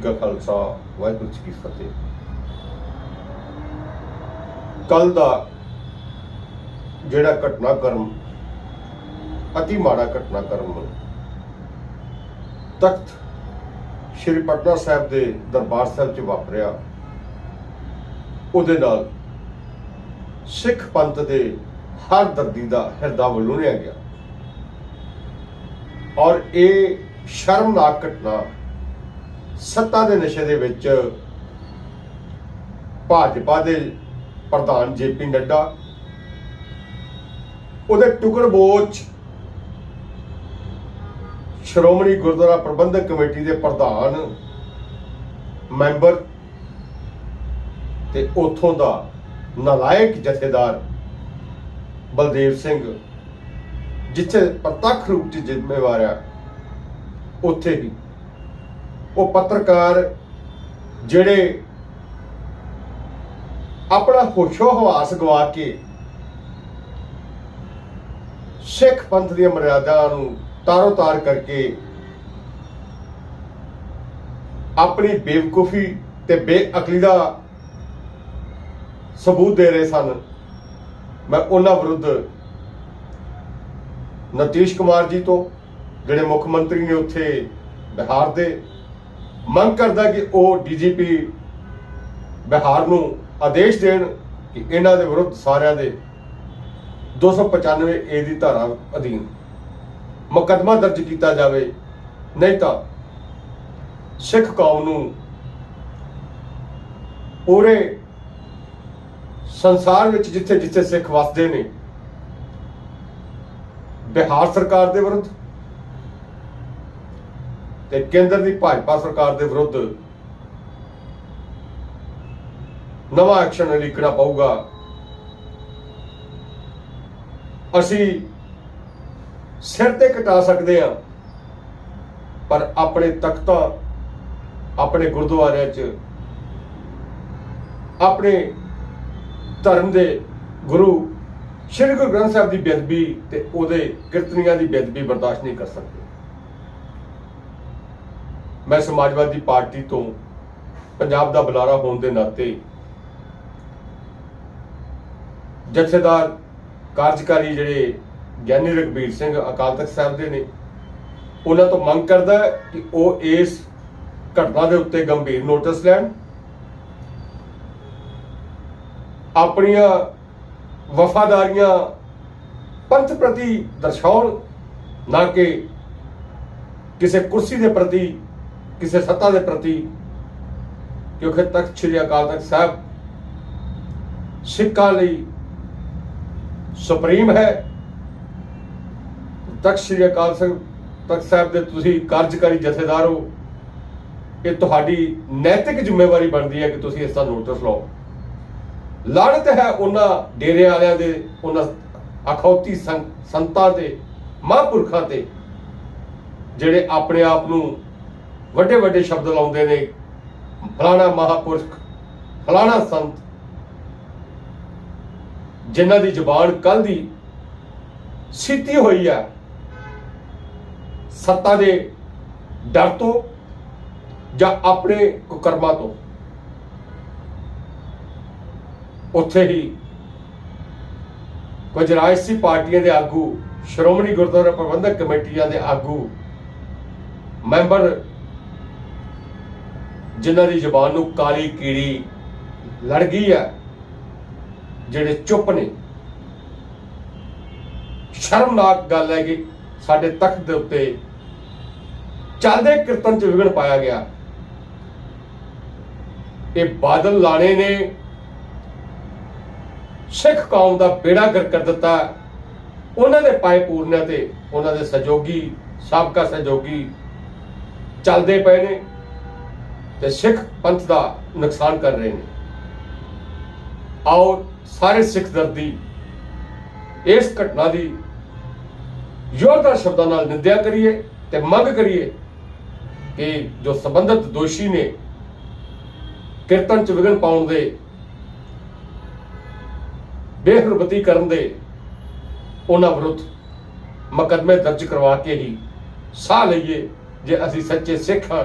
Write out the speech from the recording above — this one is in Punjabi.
ਕਾ ਖਾਲਸਾ, ਵਾਹਿਗੁਰੂ ਜੀ ਕੀ ਫਤਿਹ। ਕੱਲ ਦਾ ਜਿਹੜਾ ਘਟਨਾਕ੍ਰਮ, ਅਤੀ ਮਾੜਾ ਘਟਨਾਕ੍ਰਮ, ਤਖਤ ਸ਼੍ਰੀ ਪਟਨਾ ਸਾਹਿਬ ਦੇ ਦਰਬਾਰ ਸਾਹਿਬ 'ਚ ਵਾਪਰਿਆ, ਉਹਦੇ ਨਾਲ ਸਿੱਖ ਪੰਥ ਦੇ ਹਰ ਦਰਦੀ ਦਾ ਹਿਰਦਾ ਵਲੂਣਿਆ ਗਿਆ। ਔਰ ਇਹ ਸ਼ਰਮਨਾਕ ਘਟਨਾ ਸੱਤਾ ਦੇ ਨਸ਼ੇ ਦੇ ਵਿੱਚ ਭਾਜਪਾ ਦੇ ਪ੍ਰਧਾਨ ਜੇਪੀ ਨੱਡਾ, ਉਹਦੇ ਟੁਕੜ ਬੋਚ ਸ਼੍ਰੋਮਣੀ ਗੁਰਦੁਆਰਾ ਪ੍ਰਬੰਧਕ ਕਮੇਟੀ ਦੇ ਪ੍ਰਧਾਨ ਮੈਂਬਰ ਤੇ ਉਥੋਂ ਦਾ ਨਲਾਇਕ ਜਥੇਦਾਰ ਬਲਦੇਵ ਸਿੰਘ, ਜਿੱਥੇ ਪ੍ਰਤੱਖ ਰੂਪ 'ਚ ਜ਼ਿੰਮੇਵਾਰ ਆ, ਉੱਥੇ ਹੀ ਉਹ ਪੱਤਰਕਾਰ ਜਿਹੜੇ ਆਪਣਾ ਹੋਸ਼ੋ ਹਵਾਸ ਗਵਾ ਕੇ ਸਿੱਖ ਪੰਥ ਦੀਆਂ ਮਰਿਆਦਾ ਨੂੰ ਤਾਰੋ ਤਾਰ ਕਰਕੇ ਆਪਣੀ ਬੇਵਕੂਫੀ ਤੇ ਬੇਅਕਲੀ ਦਾ ਸਬੂਤ ਦੇ ਰਹੇ ਸਨ, ਮੈਂ ਉਹਨਾਂ ਵਿਰੁੱਧ ਨਤੀਸ਼ ਕੁਮਾਰ ਜੀ ਤੋਂ, ਜਿਹੜੇ ਮੁੱਖ ਮੰਤਰੀ ਨੇ ਉੱਥੇ ਬਿਹਾਰ ਦੇ ਮੰਗ ਕਰਦਾ ਕਿ ਉਹ ਡੀਜੀਪੀ ਬਿਹਾਰ ਨੂੰ ਆਦੇਸ਼ ਦੇਣ ਕਿ ਇਹਨਾਂ ਦੇ ਵਿਰੁੱਧ ਸਾਰਿਆਂ ਦੇ 295 ਏ ਦੀ ਧਾਰਾ ਅਧੀਨ ਮੁਕੱਦਮਾ ਦਰਜ ਕੀਤਾ ਜਾਵੇ। ਨਹੀਂ ਤਾਂ ਸਿੱਖ ਕੌਮ ਨੂੰ ਪੂਰੇ ਸੰਸਾਰ ਵਿੱਚ ਜਿੱਥੇ ਜਿੱਥੇ ਸਿੱਖ ਵਸਦੇ ਨੇ, ਬਿਹਾਰ ਸਰਕਾਰ ਦੇ ਵਿਰੁੱਧ ਤੇ ਕੇਂਦਰ ਦੀ ਭਾਜਪਾ ਸਰਕਾਰ ਦੇ ਵਿਰੁੱਧ ਨਵਾਂ ਐਕਸ਼ਨ ਲਿਖਣਾ ਪਊਗਾ। ਅਸੀਂ ਸਿਰ ਤੇ ਘਟਾ ਸਕਦੇ ਹਾਂ, ਪਰ ਆਪਣੇ ਤਖਤਾਂ ਆਪਣੇ ਗੁਰਦੁਆਰਿਆਂ 'ਚ, ਆਪਣੇ ਧਰਮ ਦੇ ਗੁਰੂ ਸ਼੍ਰੀ ਗੁਰੂ ਗ੍ਰੰਥ ਸਾਹਿਬ ਦੀ ਬੇਅਦਬੀ ਤੇ ਉਹਦੇ ਕੀਰਤਨੀਆਂ ਦੀ ਬੇਅਦਬੀ ਬਰਦਾਸ਼ਤ ਨਹੀਂ ਕਰ ਸਕਦੇ। ਮੈਂ ਸਮਾਜਵਾਦੀ ਪਾਰਟੀ ਤੋਂ ਪੰਜਾਬ ਦਾ ਬੁਲਾਰਾ ਹੋਣ ਦੇ ਨਾਤੇ ਜਥੇਦਾਰ, ਕਾਰਜਕਾਰੀ ਜਿਹੜੇ ਗਿਆਨੀ ਰਗਬੀਰ ਸਿੰਘ ਅਕਾਲ ਤਖਤ ਸਾਹਿਬ ਦੇ ਨੇ, ਉਹਨਾਂ ਤੋਂ ਮੰਗ ਕਰਦਾ ਹੈ ਕਿ ਉਹ ਇਸ ਘਟਨਾ ਦੇ ਉੱਤੇ ਗੰਭੀਰ ਨੋਟਿਸ ਲੈਣ। ਆਪਣੀਆਂ ਵਫਾਦਾਰੀਆਂ ਪੰਥ ਪ੍ਰਤੀ ਦਰਸਾਉਣ, ਨਾ ਕਿ ਕਿਸੇ ਕੁਰਸੀ ਦੇ ਪ੍ਰਤੀ ਕਿਸੇ ਸੱਤਾ ਦੇ ਪ੍ਰਤੀ, ਕਿਉਂਕਿ ਤਖਤ ਸ੍ਰੀ ਅਕਾਲ ਤਖਤ ਸਾਹਿਬ ਸਿੱਖਾਂ ਲਈ ਸੁਪਰੀਮ ਹੈ। ਤਖਤ ਸ੍ਰੀ ਅਕਾਲ ਸਿੰਘ ਤਖਤ ਸਾਹਿਬ ਦੇ ਤੁਸੀਂ ਕਾਰਜਕਾਰੀ ਜਥੇਦਾਰ ਹੋ। ਇਹ ਤੁਹਾਡੀ ਨੈਤਿਕ ਜ਼ਿੰਮੇਵਾਰੀ ਬਣਦੀ ਹੈ ਕਿ ਤੁਸੀਂ ਇਸ ਦਾ ਨੋਟਿਸ ਲਓ। ਲਾਣਤ ਹੈ ਉਹਨਾਂ ਡੇਰੇ ਵਾਲਿਆਂ ਦੇ, ਉਹਨਾਂ ਅਖੌਤੀ ਸੰਤਾਂ ਤੇ ਮਹਾਂਪੁਰਖਾਂ ਤੇ, ਜਿਹੜੇ ਆਪਣੇ ਆਪ ਨੂੰ ਵੱਡੇ ਵੱਡੇ ਸ਼ਬਦ ਲਾਉਂਦੇ ਨੇ। ਫਲਾਣਾ ਮਹਾਪੁਰਖ, ਫਲਾਣਾ ਸੰਤ। ਜਿਨ੍ਹਾਂ ਦੀ ਜ਼ੁਬਾਨ ਕੱਲ ਦੀ ਸਿੱਤੀ ਹੋਈ ਹੈ ਸੱਤਾ ਦੇ ਡਰ ਤੋਂ ਜਾਂ ਆਪਣੇ ਕੁਕਰਮਾਂ ਤੋਂ। ਉੱਥੇ ਹੀ ਕੁਝ ਰਾਜਸੀ ਪਾਰਟੀਆਂ ਦੇ ਆਗੂ, ਸ਼੍ਰੋਮਣੀ ਗੁਰਦੁਆਰਾ ਪ੍ਰਬੰਧਕ ਕਮੇਟੀਆਂ ਦੇ ਆਗੂ, ਮੈਂਬਰ ਜਿਨ੍ਹਾਂ ਦੀ ਜ਼ੁਬਾਨ ਨੂੰ ਕਾਲੀ ਕੀੜੀ ਲੜ ਗਈ ਹੈ, ਜਿਹੜੇ ਚੁੱਪ ਨੇ। ਸ਼ਰਮਨਾਕ ਗੱਲ ਹੈ ਕਿ ਸਾਡੇ ਤਖਤ ਦੇ ਉੱਤੇ ਚੱਲਦੇ ਕੀਰਤਨ ਚ ਵਿਗੜ ਪਾਇਆ ਗਿਆ। ਇਹ ਬਾਦਲ ਲਾਣੇ ਨੇ, ਸਿੱਖ ਕੌਮ ਦਾ ਬੇੜਾ ਗਰ ਕਰ ਦਿੱਤਾ। ਉਹਨਾਂ ਦੇ ਪਾਏ ਪੂਰਨਿਆਂ ਤੇ ਉਹਨਾਂ ਦੇ ਸਹਿਯੋਗੀ, ਸਾਬਕਾ ਸਹਿਯੋਗੀ ਚੱਲਦੇ ਪਏ ਨੇ। ਤੇ ਸਿੱਖ ਪੰਥ ਦਾ ਨੁਕਸਾਨ ਕਰ ਰਹੇ ਨੇ। ਆਓ ਸਾਰੇ ਸਿੱਖ ਦਰਦੀ ਇਸ ਘਟਨਾ ਦੀ ਜ਼ੋਰਦਾਰ ਸ਼ਬਦਾਂ ਨਾਲ ਨਿੰਦਿਆ ਕਰੀਏ ਤੇ ਮੰਗ ਕਰੀਏ ਕਿ ਜੋ ਸੰਬੰਧਿਤ ਦੋਸ਼ੀ ਨੇ ਕੀਰਤਨ ਚ ਵਿਗਨ ਪਾਉਣ ਦੇ ਬੇਹਰਮਤੀ ਕਰਨ ਦੇ, ਉਹਨਾਂ ਵਿਰੁੱਧ ਮੁਕੱਦਮੇ ਦਰਜ ਕਰਵਾ ਕੇ ਹੀ ਸਾਹ ਲਈਏ ਜੇ ਅਸੀਂ ਸੱਚੇ ਸਿੱਖ ਹਾਂ।